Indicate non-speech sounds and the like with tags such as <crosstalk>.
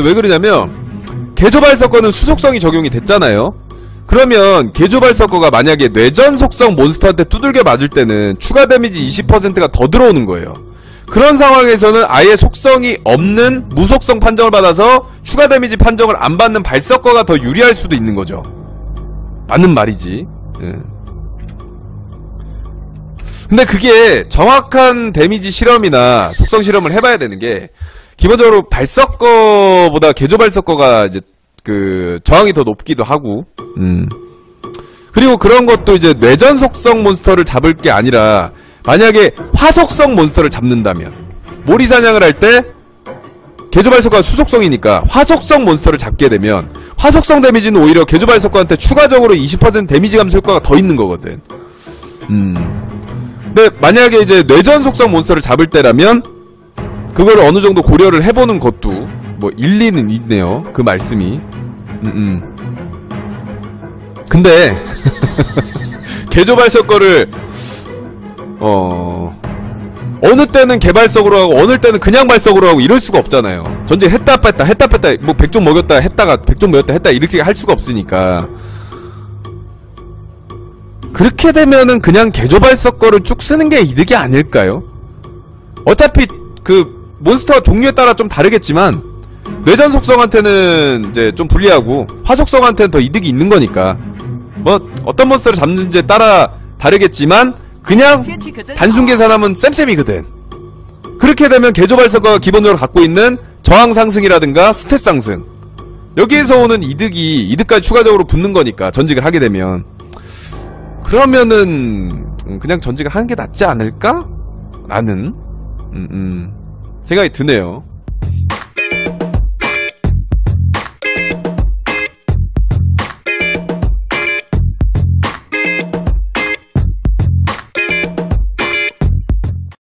왜 그러냐면 개조발석거는 수속성이 적용이 됐잖아요. 그러면 개조발석거가 만약에 뇌전 속성 몬스터한테 두들겨 맞을 때는 추가 데미지 20%가 더 들어오는 거예요. 그런 상황에서는 아예 속성이 없는 무속성 판정을 받아서 추가 데미지 판정을 안 받는 발석거가 더 유리할 수도 있는 거죠. 맞는 말이지. 예. 근데 그게 정확한 데미지 실험이나 속성 실험을 해봐야 되는 게 기본적으로 발석거보다 개조 발석거가 이제 그 저항이 더 높기도 하고 음. 그리고 그런 것도 이제 뇌전 속성 몬스터를 잡을 게 아니라 만약에 화속성 몬스터를 잡는다면 모리 사냥을 할 때 개조발석과 수속성이니까 화속성 몬스터를 잡게 되면 화속성 데미지는 오히려 개조발석과한테 추가적으로 20% 데미지 감소 효과가 더 있는 거거든. 음. 근데 만약에 이제 뇌전 속성 몬스터를 잡을 때라면 그걸 어느 정도 고려를 해보는 것도 뭐 일리는 있네요. 그 말씀이. 음, 음. 근데 <laughs> 개조발석 거를 어 어느 때는 개발석으로 하고 어느 때는 그냥 발석으로 하고 이럴 수가 없잖아요. 전쟁 했다 뺐다 했다 뺐다 뭐 백종 먹였다 했다가 백종 먹였다 했다 이렇게 할 수가 없으니까 그렇게 되면은 그냥 개조발석 거를 쭉 쓰는 게 이득이 아닐까요? 어차피 그 몬스터 종류에 따라 좀 다르겠지만 뇌전 속성한테는 이제 좀 불리하고 화속성한테는 더 이득이 있는 거니까. 뭐 어떤 몬스터를 잡는지에 따라 다르겠지만 그냥 단순 계산하면 쌤쌤이거든. 그렇게 되면 개조발석과 기본적으로 갖고 있는 저항 상승이라든가 스탯 상승. 여기에서 오는 이득이 이득까지 추가적으로 붙는 거니까 전직을 하게 되면. 그러면은 음, 그냥 전직을 하는 게 낫지 않을까? 라는 음, 음, 생각이 드네요